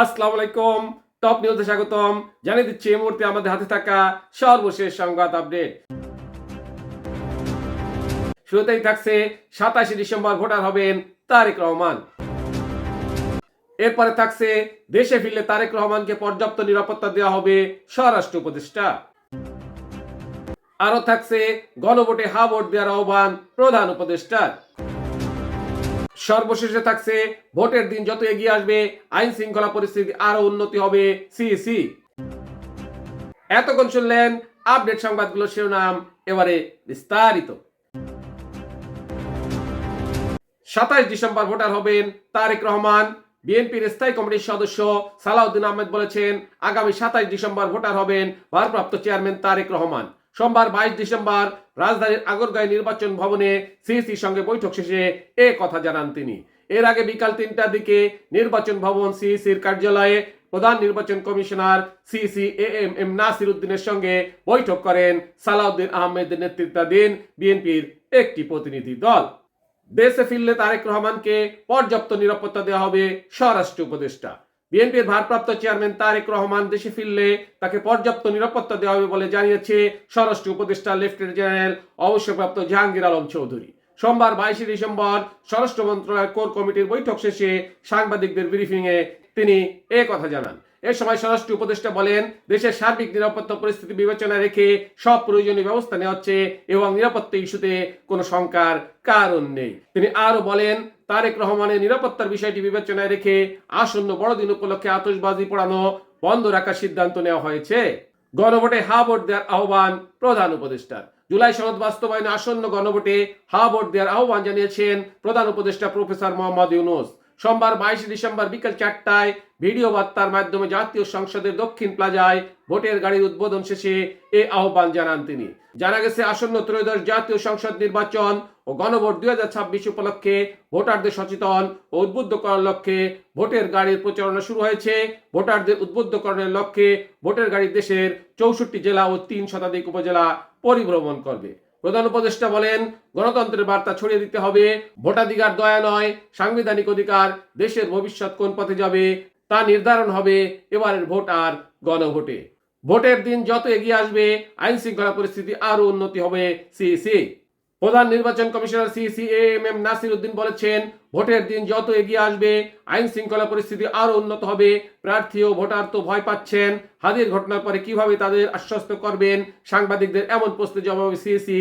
আসসালামু আলাইকুম। টপ নিউজে স্বাগতম। জানিয়ে দিচ্ছি এই মুহূর্তে আমাদের হাতে থাকা সর্বশেষ সংবাদ আপডেট শুরুতেই থাকছে সাতাশে ডিসেম্বর ভোটার হবেন তারেক রহমান। এরপরে থাকছে দেশে ফিরলে তারেক রহমানকে পর্যাপ্ত নিরাপত্তা দেওয়া হবে স্বরাষ্ট্র উপদেষ্টা। আরও থাকছে গণভোটে হা ভোট দেওয়ার আহ্বান প্রধান উপদেষ্টার। সর্বশেষে থাকছে, ভোটের দিন যত এগিয়ে আসবে, আইন শৃঙ্খলা পরিস্থিতি আরও উন্নতি হবে সিসি এতক্ষণ শুনলেন আপডেট সংবাদগুলো শিরোনাম, এবারে বিস্তারিত। সাতাইশ ডিসেম্বর ভোটার হবেন তারেক রহমান। বিএনপির স্থায়ী কমিটির সদস্য সালাউদ্দিন আহমেদ বলেছেন, আগামী সাতাইশ ডিসেম্বর ভোটার হবেন ভারপ্রাপ্ত চেয়ারম্যান তারেক রহমান। সোমবার বাইশ ডিসেম্বর রাজধানীর আগরগাঁও নির্বাচন ভবনে সিসির সঙ্গে বৈঠক শেষে এ কথা জানান তিনি। এর আগে বিকাল তিনটার দিকে নির্বাচন ভবন সিইসির কার্যালয়ে প্রধান নির্বাচন commissioner CC A M M Nasir উদ্দিনের সঙ্গে বৈঠক করেন সালাউদ্দিন আহমেদের নেতৃত্বাধীন বিএনপির একটি প্রতিনিধি দল। দেশে ফিরলে তারেক রহমানকে পর্যাপ্ত নিরাপত্তা দেওয়া হবে স্বরাষ্ট্র উপদেষ্টা। বিএনপির ভারপ্রাপ্ত চেয়ারম্যান তারেক রহমান দেশে ফিরলে তাকে পর্যাপ্ত নিরাপত্তা দেওয়া হবে বলে জানিয়েছে স্বরাষ্ট্র উপদেষ্টা লেফটেন্যান্ট জেনারেল অবসরপ্রাপ্ত জাহাঙ্গীর আলম চৌধুরী। সোমবার বাইশে ডিসেম্বর স্বরাষ্ট্র মন্ত্রণালয়ের কোর কমিটির বৈঠক শেষে সাংবাদিকদের ব্রিফিংয়ে তিনি এ কথা জানান। এ সময় স্বরাষ্ট্র উপদেষ্টা বলেন, দেশের সার্বিক নিরাপত্তা পরিস্থিতি বিবেচনায় রেখে সব প্রয়োজনীয় ব্যবস্থা নেওয়া হচ্ছে এবং নিরাপত্তা ইস্যুতে কোনো শঙ্কার কারণ নেই। তিনি আরও বলেন, তারেক রহমানের নিরাপত্তার বিষয়টি বিবেচনায় রেখে আসন্ন বড়দিন উপলক্ষে আতশবাজি পোড়ানো বন্ধ রাখার সিদ্ধান্ত নেওয়া হয়েছে। গণভোটে হা ভোট দেওয়ার আহ্বান প্রধান উপদেষ্টার। জুলাই সনদ বাস্তবায়নে আসন্ন গণভোটে হা ভোট দেওয়ার আহ্বান জানিয়েছেন প্রধান উপদেষ্টা প্রফেসর মোহাম্মদ ইউনুস। সোমবার বাইশে ডিসেম্বর বিকেল চারটায় ভিডিও বার্তার মাধ্যমে জাতীয় সংসদের দক্ষিণ প্লাজায় ভোটের গাড়ির উদ্বোধন শেষে এ আহ্বান জানান তিনি। জানা গেছে, আসন্ন ত্রয়োদশ জাতীয় সংসদ নির্বাচন ও গণভোট দুই হাজার ছাব্বিশ উপলক্ষে ভোটারদের সচেতন ও উদ্বুদ্ধ করার লক্ষ্যে ভোটের গাড়ির প্রচারণা শুরু হয়েছে। ভোটারদের উদ্বুদ্ধকরণের লক্ষ্যে ভোটের গাড়ি দেশের চৌষট্টি জেলা ও তিন শতাধিক উপজেলা পরিভ্রমণ করবে। প্রধান উপদেষ্টা বলেন, গণতন্ত্রের বার্তা ছড়িয়ে দিতে হবে। ভোটাধিকার দয়া নয়, সাংবিধানিক অধিকার দেশের ভবিষ্যৎ কোন পথে যাবে তা নির্ধারণ হবে এবারের ভোট আর গণভোটে। ভোটের দিন যত এগিয়ে আসবে আইন শৃঙ্খলা পরিস্থিতি আরও উন্নতি হবে সিসি প্রধান নির্বাচন commissioner C M M Nasir Uddin বলেছেন, ভোটের দিন যত এগিয়ে আসবে, আইন শৃঙ্খলা পরিস্থিতি আরও উন্নত হবে। প্রার্থী ও ভোটার তো ভয় পাচ্ছেন। হাজির ঘটনার পরে কীভাবে তাদের আশ্বস্ত করবেন? সাংবাদিকদের এমন প্রশ্নের জবাবে সিসি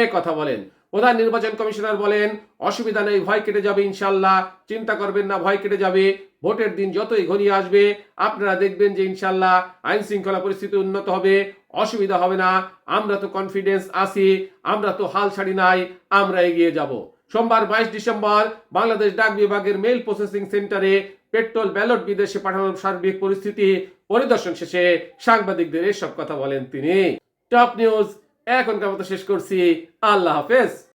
এ কথা বলেন। প্রধান নির্বাচন কমিশনার বলেন, অসুবিধা নেই, ভয় কেটে যাবে ইনশাল্লাহ। চিন্তা করবেন না, ভয় কেটে যাবে। ভোটের দিন যতই ঘনিয়ে আসবে, আপনারা দেখবেন যে ইনশাল্লাহ আইন শৃঙ্খলা পরিস্থিতি উন্নত হবে। অসুবিধা হবে না। আমরা তো কনফিডেন্স আছি, আমরা তো হাল ছাড়ি নাই, আমরা এগিয়ে যাব। সোমবার বাইশ ডিসেম্বর বাংলাদেশ ডাক বিভাগের মেল প্রসেসিং সেন্টারে পেট্রোল ব্যালট বিদেশে পাঠানোর সার্বিক পরিস্থিতি পরিদর্শন শেষে সাংবাদিকদের এসব কথা বলেন তিনি। টপ নিউজ এখনকার মতো শেষ করছি। আল্লাহ হাফেজ।